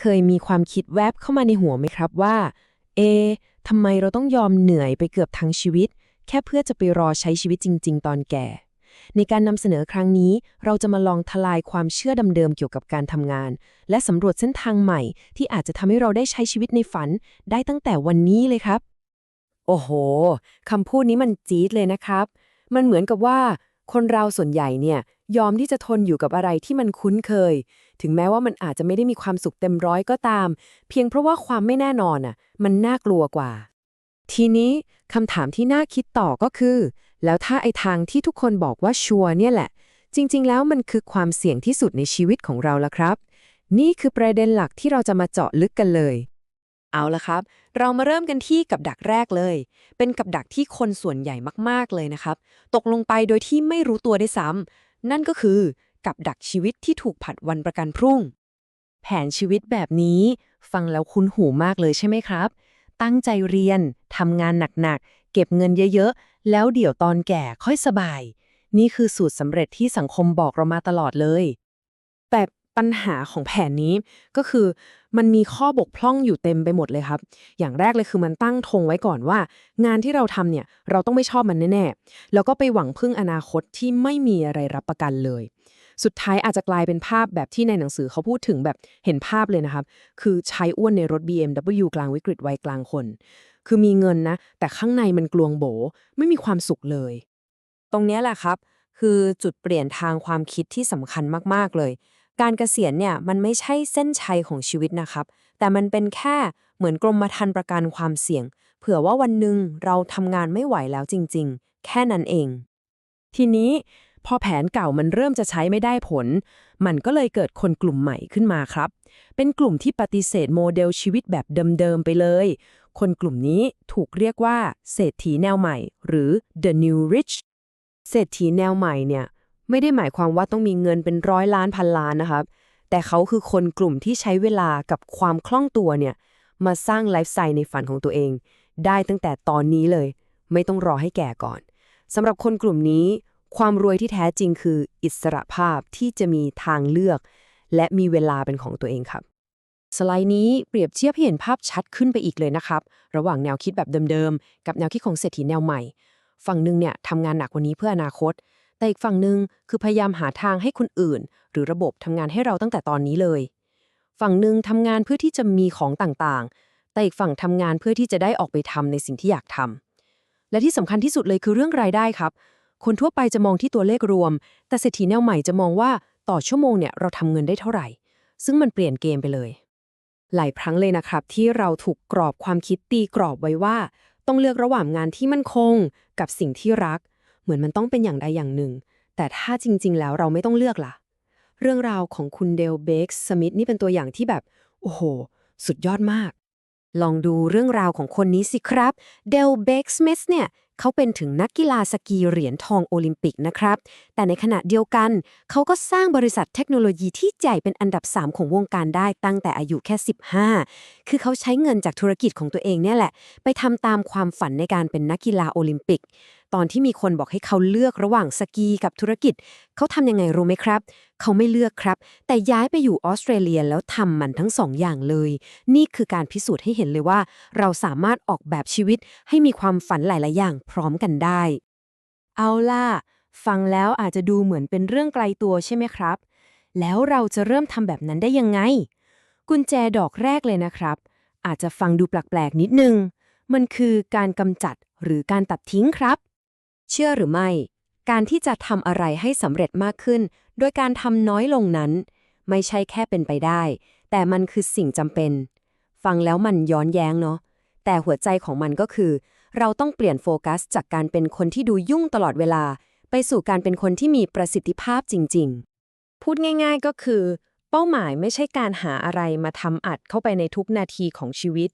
เคยมีความคิดแวบเข้ามาในหัวไหมครับว่า เอะทำไมเราต้องยอมเหนื่อยไปเกือบทั้งชีวิต แค่เพื่อจะไปรอใช้ชีวิตจริง ๆ ตอนแก่ ในการนำเสนอครั้งนี้ เราจะมาลองทลายความเชื่อเดิมๆเกี่ยวกับการทำงาน และสำรวจเส้นทางใหม่ ที่อาจจะทำให้เราได้ใช้ชีวิตในฝัน ได้ตั้งแต่วันนี้เลยครับ โอ้โหคำพูดนี้มันจี๊ดเลยนะครับ มันเหมือนกับว่า คนเราส่วนใหญ่เนี่ยยอมที่จะทนอยู่กับอะไรที่มันคุ้นเคย ถึงแม้ว่ามันอาจจะไม่ได้มีความสุขเต็มร้อยก็ตาม เพียงเพราะว่าความไม่แน่นอนอะ มันน่ากลัวกว่า ทีนี้คำถามที่น่าคิดต่อก็คือ แล้วถ้าไอ้ทางที่ทุกคนบอกว่าชัวร์เนี่ยแหละ จริง ๆ แล้วมันคือความเสี่ยงที่สุดในชีวิตของเราละครับ นี่คือประเด็นหลักที่เราจะมาเจาะลึกกันเลยเอาละครับ เรามาเริ่มกันที่กับดักแรกเลย เป็นกับดักที่คนส่วนใหญ่มากๆเลยนะครับ ตกลงไปโดยที่ไม่รู้ตัวได้วยซ้ำนั่นก็คือ กับดักชีวิตที่ถูกผัดวันประกันพรุ่ง แผนชีวิตแบบนี้ฟังแล้วคุ้นหูมากเลยใช่ไหมครับ ตั้งใจเรียนทำงานหนักๆ เก็บเงินเยอะๆ แล้วเดี๋ยวตอนแก่ค่อยสบาย นี่คือสูตรสำเร็จที่สังคมบอกเรามาตลอดเลย แต่ปัญหาของแผนนี้ก็คือมันมีข้อบกพร่องอยู่เต็มไปหมดเลยครับ อย่างแรกเลยคือมันตั้งธงไว้ก่อนว่า งานที่เราทำเนี่ยเราต้องไม่ชอบมันแน่ๆ แล้วก็ไปหวังพึ่งอนาคตที่ไม่มีอะไรรับประกันเลย สุดท้ายอาจจะกลายเป็นภาพแบบที่ในหนังสือเขาพูดถึงแบบเห็นภาพเลยนะครับ คือชายอ้วนในรถ BMW กลางวิกฤตวัยกลางคน คือมีเงินนะ แต่ข้างในมันกลวงโบ ไม่มีความสุขเลย ตรงนี้แหละครับ คือจุดเปลี่ยนทางความคิดที่สำคัญมากๆเลย การเกษียณเนี่ยมันไม่ใช่เส้นชัยของชีวิตนะครับ แต่มันเป็นแค่เหมือนกรมธรรม์ประกันความเสี่ยง เผื่อว่าวันหนึ่งเราทำงานไม่ไหวแล้วจริง ๆ แค่นั้นเอง ทีนี้ พอแผนเก่ามันเริ่มจะใช้ไม่ได้ผล มันก็เลยเกิดคนกลุ่มใหม่ขึ้นมาครับ เป็นกลุ่มที่ปฏิเสธโมเดลชีวิตแบบเดิม ๆ ไปเลย คนกลุ่มนี้ถูกเรียกว่า เศรษฐีแนวใหม่ หรือ the new rich เศรษฐีแนวใหม่เนี่ยไม่ได้หมายความว่าต้องมีเงินเป็นร้อยล้านพันล้านนะครับ แต่เขาคือคนกลุ่มที่ใช้เวลากับความคล่องตัวเนี่ยมาสร้างไลฟ์สไตล์ในฝันของตัวเอง ได้ตั้งแต่ตอนนี้เลย ไม่ต้องรอให้แก่ก่อนสำหรับคนกลุ่มนี้ ความรวยที่แท้จริงคืออิสระภาพที่จะมีทางเลือก และมีเวลาเป็นของตัวเองครับ สไลด์นี้เปรียบเทียบให้เห็นภาพชัดขึ้นไปอีกเลยนะครับ ระหว่างแนวคิดแบบเดิมๆ กับแนวคิดของเศรษฐีแนวใหม่ ฝั่งหนึ่งเนี่ยทำงานหนักว่านี้เพื่ออนาคต แต่อีกฝั่งหนึ่งคือพยายามหาทางให้คนอื่น หรือระบบทำงานให้เราตั้งแต่ตอนนี้เลย ฝั่งหนึ่งทำงานเพื่อที่จะมีของต่างๆ แต่อีกฝั่งทำงานเพื่อที่จะได้ออกไปทำในสิ่งที่อยากทำและที่สำคัญที่สุดเลยคือเรื่องรายได้ครับ คนทั่วไปจะมองที่ตัวเลขรวม แต่เศรษฐีแนวใหม่จะมองว่าต่อชั่วโมงเนี่ยเราทำเงินได้เท่าไหร่ ซึ่งมันเปลี่ยนเกมไปเลย หลายครั้งเลยนะครับ ที่เราถูกกรอบความคิดตีกรอบไว้ว่า ต้องเลือกระหว่างงานที่มั่นคง กับสิ่งที่รัก เหมือนมันต้องเป็นอย่างใดอย่างหนึ่ง แต่ถ้าจริง ๆ แล้วเราไม่ต้องเลือกล่ะ เรื่องราวของคุณเดลเบกสมิธนี่เป็นตัวอย่างที่แบบโอ้โห สุดยอดมาก ลองดูเรื่องราวของคนนี้สิครับ เดลเบกสมิธเนี่ย เขาเป็นถึงนักกีฬาสกีเหรียญทองโอลิมปิกนะครับ แต่ในขณะเดียวกัน เขาก็สร้างบริษัทเทคโนโลยีที่ใหญ่เป็นอันดับ 3 ของวงการได้ตั้งแต่อายุแค่ 15 คือเขาใช้เงินจากธุรกิจของตัวเองเนี่ยแหละ ไปทำตามความฝันในการเป็นนักกีฬาโอลิมปิก ตอนที่มีคนบอกให้เขาเลือกระหว่างสกีกับธุรกิจ เขาทำยังไงรู้ไหมครับ เขาไม่เลือกครับ แต่ย้ายไปอยู่ออสเตรเลียแล้วทำมันทั้งสองอย่างเลย นี่คือการพิสูจน์ให้เห็นเลยว่า เราสามารถออกแบบชีวิตให้มีความฝันหลาย ๆ อย่างพร้อมกันได้ เอาล่ะ ฟังแล้วอาจจะดูเหมือนเป็นเรื่องไกลตัวใช่ไหมครับ แล้วเราจะเริ่มทำแบบนั้นได้ยังไง กุญแจดอกแรกเลยนะครับ อาจจะฟังดูแปลก ๆ นิดนึงมันคือการกำจัดหรือการตัดทิ้งครับ เชื่อหรือไม่ การที่จะทำอะไรให้สำเร็จมากขึ้น โดยการทำน้อยลงนั้น ไม่ใช่แค่เป็นไปได้ แต่มันคือสิ่งจำเป็น ฟังแล้วมันย้อนแย้งเนาะแต่หัวใจของมันก็คือ เราต้องเปลี่ยนโฟกัส จากการเป็นคนที่ดูยุ่งตลอดเวลา ไปสู่การเป็นคนที่มีประสิทธิภาพจริง ๆ พูดง่าย ๆก็คือ เป้าหมายไม่ใช่การหาอะไรมาทำอัดเข้าไปในทุกนาทีของชีวิต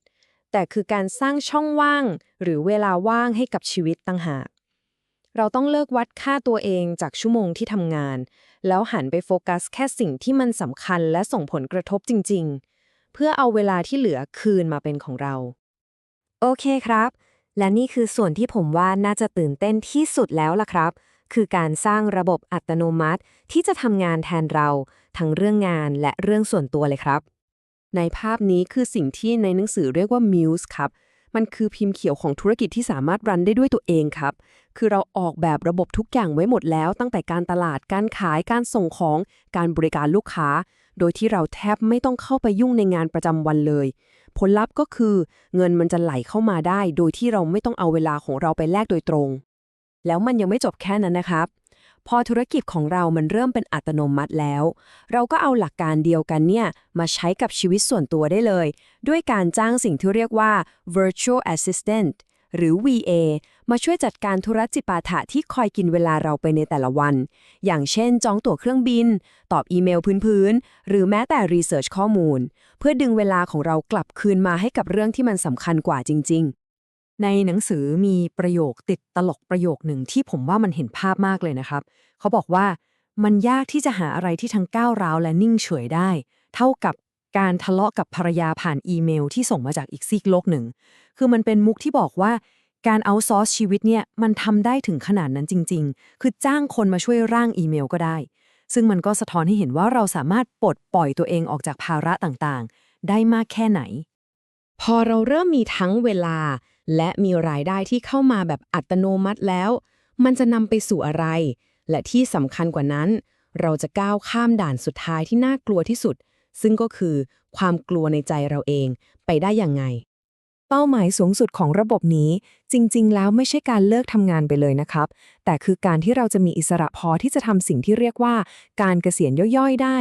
แต่คือการสร้างช่องว่าง หรือเวลาว่างให้กับชีวิตต่างหาก เราต้องเลิกวัดค่าตัวเองจากชั่วโมงที่ทำงาน แล้วหันไปโฟกัสแค่สิ่งที่มันสำคัญและส่งผลกระทบจริง ๆ เพื่อเอาเวลาที่เหลือคืนมาเป็นของเรา โอเคครับ และนี่คือส่วนที่ผมว่าน่าจะตื่นเต้นที่สุดแล้วล่ะครับ คือการสร้างระบบอัตโนมัติที่จะทำงานแทนเรา ทั้งเรื่องงานและเรื่องส่วนตัวเลยครับ ในภาพนี้คือสิ่งที่ในหนังสือเรียกว่า Muse ครับ มันคือพิมพ์เขียวของธุรกิจที่สามารถรันได้ด้วยตัวเองครับ คือเราออกแบบระบบทุกอย่างไว้หมดแล้ว ตั้งแต่การตลาด การขาย การส่งของ การบริการลูกค้า โดยที่เราแทบไม่ต้องเข้าไปยุ่งในงานประจำวันเลย ผลลัพธ์ก็คือ เงินมันจะไหลเข้ามาได้ โดยที่เราไม่ต้องเอาเวลาของเราไปแลกโดยตรง แล้วมันยังไม่จบแค่นั้นนะครับ พอธุรกิจของเรามันเริ่มเป็นอัตโนมัติแล้ว เราก็เอาหลักการเดียวกันเนี่ยมาใช้กับชีวิตส่วนตัวได้เลย ด้วยการจ้างสิ่งที่เรียกว่า virtual assistant หรือ VA มาช่วยจัดการธุรจิปาถะที่คอยกินเวลาเราไปในแต่ละวัน อย่างเช่น จองตั๋วเครื่องบิน ตอบอีเมลพื้นๆ หรือแม้แต่รีเสิร์ชข้อมูล เพื่อดึงเวลาของเรากลับคืนมาให้กับเรื่องที่มันสำคัญกว่าจริง ๆ ในหนังสือมีประโยคติดตลกประโยคหนึ่งที่ผมว่ามันเห็นภาพมากเลยนะครับ เขาบอกว่ามันยากที่จะหาอะไรที่ทั้งก้าวร้าวและนิ่งเฉยได้ เท่ากับการทะเลาะกับภรรยาผ่านอีเมลที่ส่งมาจากอีกซีกโลกหนึ่ง คือมันเป็นมุกที่บอกว่าการเอาซอร์สชีวิตเนี่ยมันทำได้ถึงขนาดนั้นจริง ๆ คือจ้างคนมาช่วยร่างอีเมลก็ได้ ซึ่งมันก็สะท้อนให้เห็นว่าเราสามารถปลดปล่อยตัวเองออกจากภาระต่างๆ ได้มากแค่ไหน พอเราเริ่มมีทั้งเวลา และมีรายได้ที่เข้ามาแบบอัตโนมัติแล้ว มันจะนำไปสู่อะไร และที่สำคัญกว่านั้น เราจะก้าวข้ามด่านสุดท้ายที่น่ากลัวที่สุด ซึ่งก็คือความกลัวในใจเราเองไปได้อย่างไง เป้าหมายสูงสุดของระบบนี้ จริง ๆ แล้วไม่ใช่การเลิกทำงานไปเลยนะครับ แต่คือการที่เราจะมีอิสระพอที่จะทำสิ่งที่เรียกว่า การเกษียณย่อยๆ ได้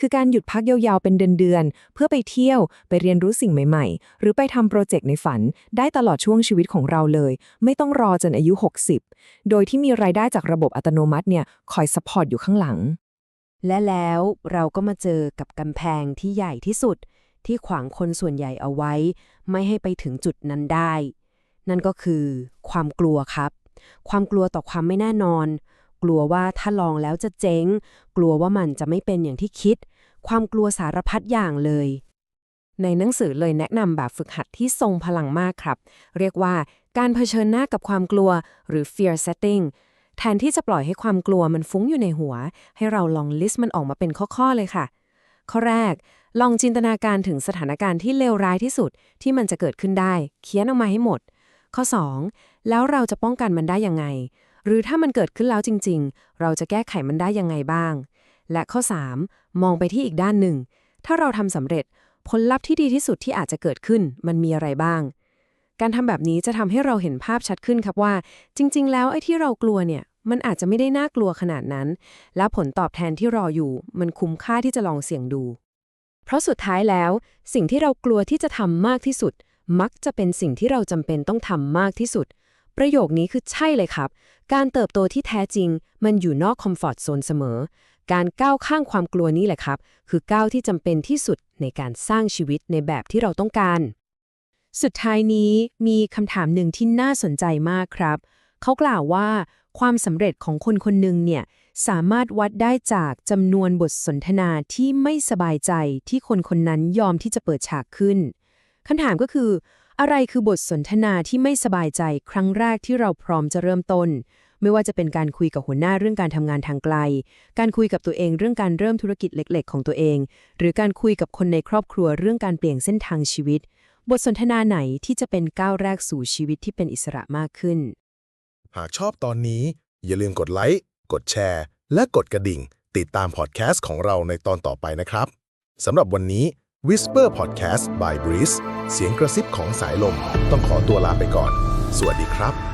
คือการหยุดพักยาวๆ เป็นเดือนๆ เพื่อไปเที่ยว ไปเรียนรู้สิ่งใหม่ๆ หรือไปทำโปรเจกต์ในฝัน ได้ตลอดช่วงชีวิตของเราเลย ไม่ต้องรอจนอายุ 60 โดยที่มีรายได้จากระบบอัตโนมัติเนี่ยคอยสปอร์ตอยู่ข้างหลัง และแล้วเราก็มาเจอกับกำแพงที่ใหญ่ที่สุดที่ขวางคนส่วนใหญ่เอาไว้ ไม่ให้ไปถึงจุดนั้นได้ นั่นก็คือความกลัวครับ ความกลัวต่อความไม่แน่นอน กลัวว่าถ้าลองแล้วจะเจ๊ง กลัวว่ามันจะไม่เป็นอย่างที่คิด ความกลัวสารพัดอย่างเลย ในหนังสือเลยแนะนำแบบฝึกหัดที่ทรงพลังมากครับ เรียกว่าการเผชิญหน้ากับความกลัวหรือ fear setting แทนที่จะปล่อยให้ความกลัวมันฟุ้งอยู่ในหัว ให้เราลองลิสต์มันออกมาเป็นข้อ ๆ เลยค่ะ ข้อแรก ลองจินตนาการถึงสถานการณ์ที่เลวร้ายที่สุดที่มันจะเกิดขึ้นได้ เขียนออกมาให้หมด ข้อ 2 แล้วเราจะป้องกันมันได้ยังไง หรือถ้ามันเกิดขึ้นแล้วจริง ๆ เราจะแก้ไขมันได้ยังไงบ้าง และข้อ 3 มองไปที่อีกด้านหนึ่ง ถ้าเราทำสำเร็จผลลัพธ์ที่ดีที่สุดที่อาจจะเกิดขึ้นมันมีอะไรบ้าง การทำแบบนี้จะทำให้เราเห็นภาพชัดขึ้นครับว่า จริง ๆ แล้วไอ้ที่เรากลัวเนี่ย มันอาจจะไม่ได้น่ากลัวขนาดนั้น และผลตอบแทนที่รออยู่ มันคุ้มค่าที่จะลองเสี่ยงดู เพราะสุดท้ายแล้ว สิ่งที่เรากลัวที่จะทำมากที่สุด มักจะเป็นสิ่งที่เราจำเป็นต้องทำมากที่สุด ประโยคนี้คือใช่เลยครับ การเติบโตที่แท้จริง มันอยู่นอกคอมฟอร์ตโซนเสมอ การก้าวข้างความกลัวนี้แหละครับ คือก้าวที่จำเป็นที่สุดในการสร้างชีวิตในแบบที่เราต้องการ สุดท้ายนี้มีคำถามหนึ่งที่น่าสนใจมากครับ เขากล่าวว่า ความสำเร็จของคนคนหนึ่งเนี่ยสามารถวัดได้จากจำนวนบทสนทนาที่ไม่สบายใจที่คนคนนั้นยอมที่จะเปิดฉากขึ้นคำถามก็คือ อะไรคือบทสนทนาที่ไม่สบายใจครั้งแรกที่เราพร้อมจะเริ่มต้น ไม่ว่าจะเป็นการคุยกับหัวหน้าเรื่องการทำงานทางไกล การคุยกับตัวเองเรื่องการเริ่มธุรกิจเล็ก ๆ ของตัวเอง หรือการคุยกับคนในครอบครัวเรื่องการเปลี่ยนเส้นทางชีวิต บทสนทนาไหนที่จะเป็นก้าวแรกสู่ชีวิตที่เป็นอิสระมากขึ้น หากชอบตอนนี้อย่าลืมกดไลค์ กดแชร์ และกดกระดิ่ง ติดตามพอดแคสต์ของเราในตอนต่อไปนะครับสำหรับวันนี้ Whisper Podcast by Breeze เสียงกระซิบของสายลม ต้องขอตัวลาไปก่อน สวัสดีครับ